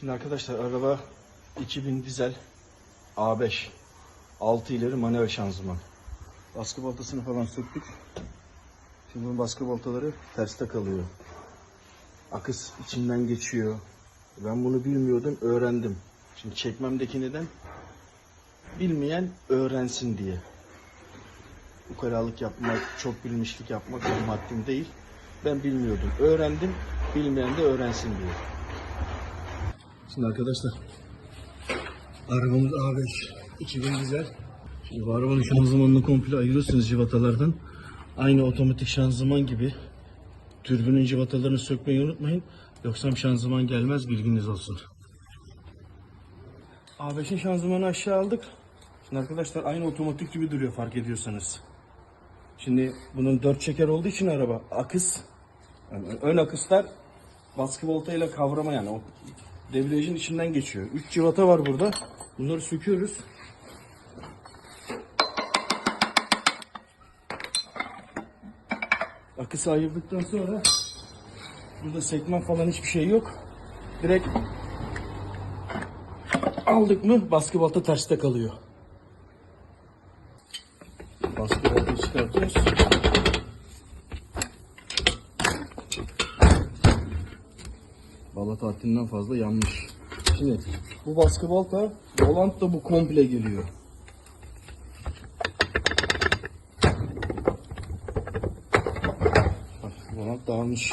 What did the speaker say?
Şimdi arkadaşlar araba 2000 dizel A5 6 ileri manuel şanzıman. Baskı baltasını falan söktük. Şimdi bunun baskı baltaları terste kalıyor. Akıs içinden geçiyor. Ben bunu bilmiyordum, öğrendim. Şimdi çekmemdeki neden? Bilmeyen öğrensin diye. Ukalalık yapmak, çok bilmişlik yapmak benim haddim değil. Ben bilmiyordum. Öğrendim, bilmeyen de öğrensin diye. Şimdi arkadaşlar arabamız A5 2000 dizel. Şimdi bu arabanın şanzımanını komple ayırıyorsunuz civatalardan. Aynı otomatik şanzıman gibi. Türbünün civatalarını sökmeyi unutmayın. Yoksa şanzıman gelmez bilginiz olsun. A5'in şanzımanı aşağı aldık. Şimdi arkadaşlar aynı otomatik gibi duruyor fark ediyorsanız. Şimdi bunun dört çeker olduğu için araba akıs yani ön akıslar baskı voltayla kavrama yani o debriyajın içinden geçiyor. 3 civata var burada. Bunları söküyoruz. Akısı ayırdıktan sonra burada sekman falan hiçbir şey yok. Direkt aldık mı baskı balta terste kalıyor. Baskı baltayı çıkartıyoruz. Balat haddinden fazla yanmış. Şimdi bu baskı balta, volant da bu komple geliyor. Volant dağılmış.